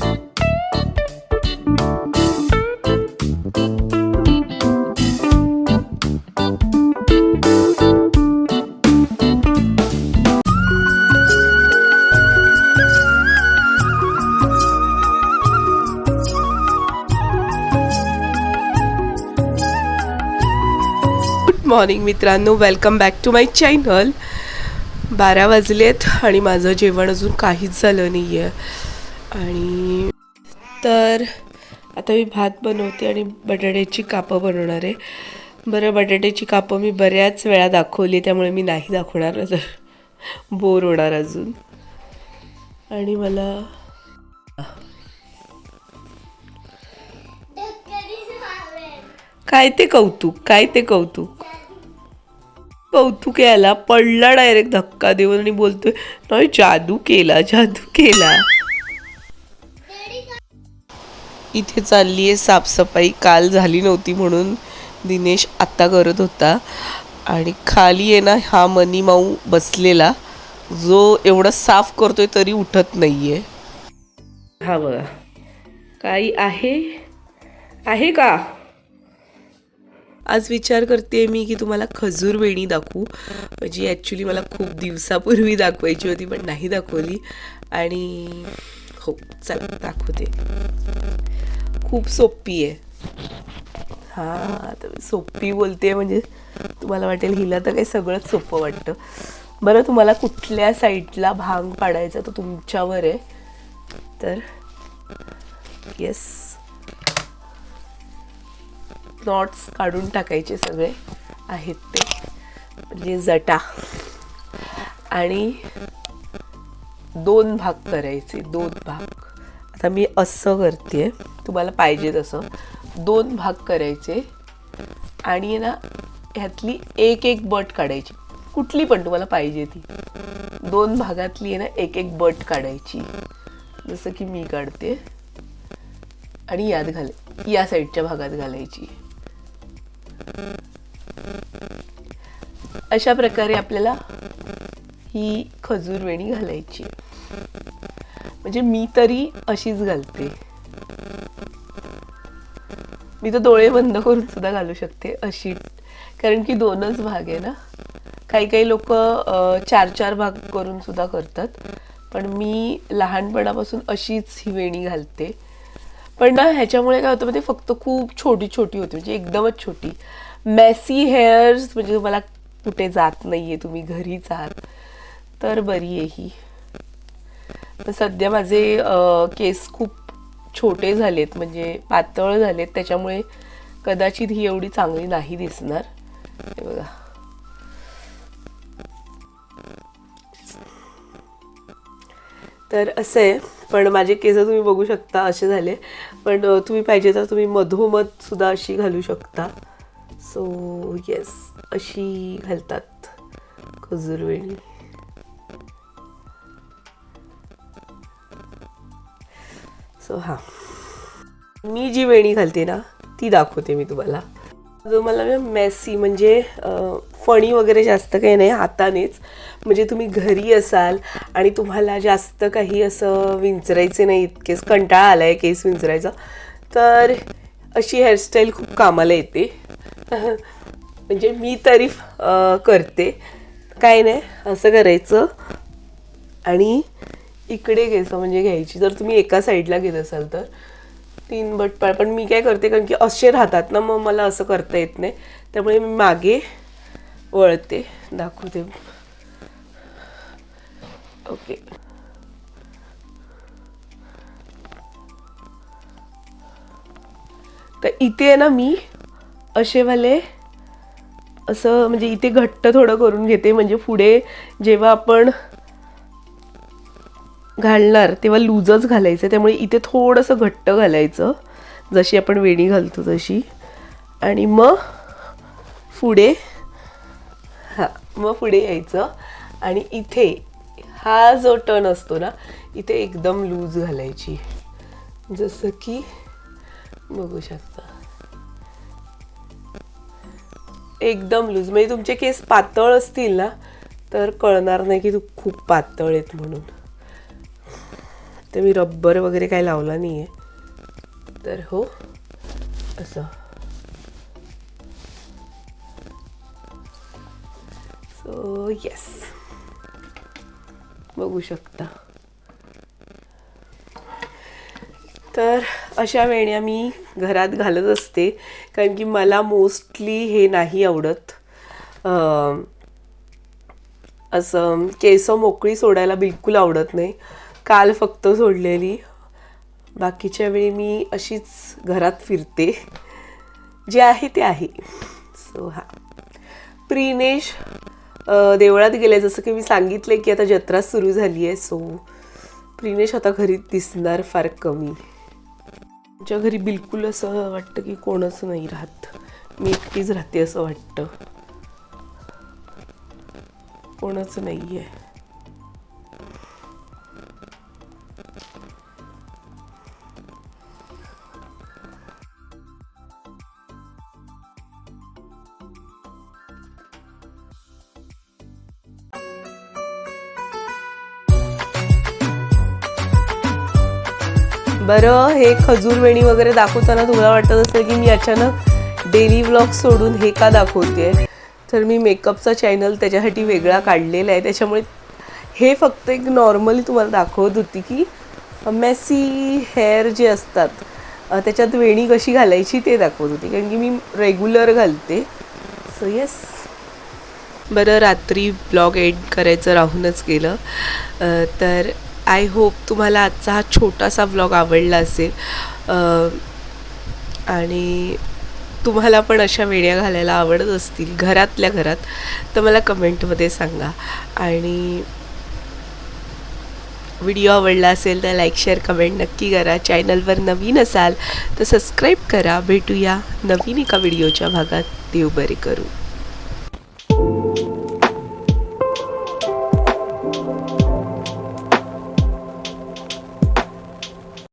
Good morning मित्रांनो. Welcome back to my channel बारा वाजले आहेत आणि माझं जेवण अजून काहीच झालं नाही आहे आणि तर आता मी भात बनवते आणि बटाट्याची कापं बनवणार आहे. बरं बटाट्याची कापं मी बऱ्याच वेळा दाखवली त्यामुळे मी नाही दाखवणार तर बोर होणार अजून. आणि मला काय ते कौतुक काय ते कौतुक? कौतुक याला पडला डायरेक्ट धक्का देऊन आणि बोलतोय नाही जादू केला जादू केला. इथे चालली आहे. साफसफाई काल झाली नव्हती म्हणून दिनेश आत्ता करत होता. आणि खाली आहे ना हा मनी माऊ बसलेला. जो एवढं साफ करतोय तरी उठत नाहीये. हा बघा. काही आहे? आहे का? आज विचार करते मी की तुम्हाला खजूर वेणी दाखवू. म्हणजे ॲक्च्युली मला खूप दिवसापूर्वी दाखवायची होती पण नाही दाखवली. आणि हो चल दाखवते. खूप सोपी आहे. हां तर सोपी बोलते म्हणजे तुम्हाला वाटेल हिला तर काही सगळंच सोपं वाटतं. बरं तुम्हाला कुठल्या साईडला भांग पाडायचा तो तुमच्यावर आहे. तर येस नॉट्स काढून टाकायचे सगळे. आहेत ते. म्हणजे जटा. आणि दोन भाग करायचे दोन भाग. आता मी असं करते तुम्हाला पाहिजे तसं. दोन भाग करायचे आणि ना ह्यातली एक एक बट काढायची. कुठली पण तुम्हाला पाहिजे ती. दोन भागातली आहे ना एक एक बट काढायची. जसं की मी काढते आणि यात घाल या साईडच्या भागात घालायची. अशा प्रकारे आपल्याला ही खजूर वेणी घालायची. म्हणजे मी तरी अशीच घालते. मी तर डोळे बंद करून सुद्धा घालू शकते अशी. कारण की दोनच भाग आहे ना. काही काही लोक चार चार भाग करून सुद्धा करतात. पण मी लहानपणापासून अशीच ही वेणी घालते. पण ना ह्याच्यामुळे काय होतं म्हणजे फक्त खूप छोटी छोटी होती. म्हणजे एकदमच छोटी. मॅसी हेअर्स म्हणजे तुम्हाला कुठे जात नाही आहे तुम्ही घरीच आहात तर बरी आहे ही. पण सध्या माझे केस खूप छोटे झालेत म्हणजे पातळ झालेत त्याच्यामुळे कदाचित ही एवढी चांगली नाही दिसणार. हे बघा. तर असं आहे पण माझे केस तुम्ही बघू शकता असे झाले. पण तुम्ही पाहिजे तर तुम्ही मधोमध सुद्धा अशी घालू शकता. सो येस अशी घालतात. खजूरवेणी. सो हां. मी जी वेणी घालते ना ती दाखवते मी तुम्हाला. जो मला मेसी म्हणजे फणी वगैरे जास्त काही नाही हातानेच. म्हणजे तुम्ही घरी असाल आणि तुम्हाला जास्त काही असं विंचरायचे नाही इतकेच कंटाळा आला आहे केस विंचरायचा. तर अशी हेअरस्टाईल खूप कामाला येते. म्हणजे मी तरी करते. काय नाही असं करायचं. आणि इकडे घ्यायचं म्हणजे घ्यायची. जर तुम्ही एका साईडला घेत असाल तर. तीन बट पाळ पण मी काय करते कारण की असे राहतात ना मग मला असं करता येत नाही. त्यामुळे मी मागे वळते. दाखवते. ओके. तर इथे आहे ना मी असेवाले असं म्हणजे इथे घट्ट थोडं करून घेते. म्हणजे पुढे जेव्हा आपण घालणार तेव्हा लूजच घालायचं. त्यामुळे इथे थोडंसं घट्ट घालायचं. जशी आपण वेणी घालतो तशी. आणि मग पुढे हां मग पुढे यायचं. आणि इथे हा जो टर्न असतो ना इथे एकदम लूज घालायची. जसं की बघू शकता. एकदम लूज म्हणजे तुमचे केस पातळ असतील ना तर कळणार नाही की तू खूप पातळ आहेत म्हणून. ते मी रब्बर वगैरे काही लावला नाही आहे तर हो असं. सो येस बघू शकता. तर अशा वेण्या मी घरात घालत असते कारण की मला मोस्टली हे नाही आवडत. असं केस मोकळी सोडायला बिलकुल आवडत नाही. काल फक्त सोडलेली. बाकीच्या वेळी मी अशीच घरात फिरते. जे आहे ते आहे. सो हा. प्रिनेश देवळात गेले जसं की मी सांगितलं की आता जत्रा सुरू झाली आहे. सो प्रिनेश आता घरी दिसणार फार कमी. आमच्या घरी बिलकुल असं वाटतं की कोणच नाही राहत. मी एकटीच राहते असं वाटतं. कोणच नाही आहे बरं हे खजूर वेणी वगैरे दाखवताना तुम्हाला वाटत असेल की मी अचानक डेली व्लॉग सोडून हे का दाखवते तर मी मेकअपचा चॅनल त्याच्यासाठी वेगळा काढलेला आहे. त्याच्यामुळे हे फक्त एक नॉर्मली तुम्हाला दाखवत होती की मेसी हेअर जे असतात त्याच्यात वेणी कशी घालायची ते दाखवत होती. कारण की मी रेग्युलर घालते. सो येस बरं रात्री ब्लॉग एड करायचं राहूनच गेलं. तर आय होप तुम्हाला आजचा हा छोटासा व्लॉग आवडला असेल. आणि तुम्हाला पण अशा वेड्या घालायला आवडत असतील घरातल्या घरात तर मला कमेंटमध्ये सांगा. आणि व्हिडिओ आवडला असेल तर लाईक शेअर कमेंट नक्की करा. चॅनलवर नवीन असाल तर सबस्क्राईब करा. भेटूया नवीन एका व्हिडिओच्या भागात. देव बरे करू.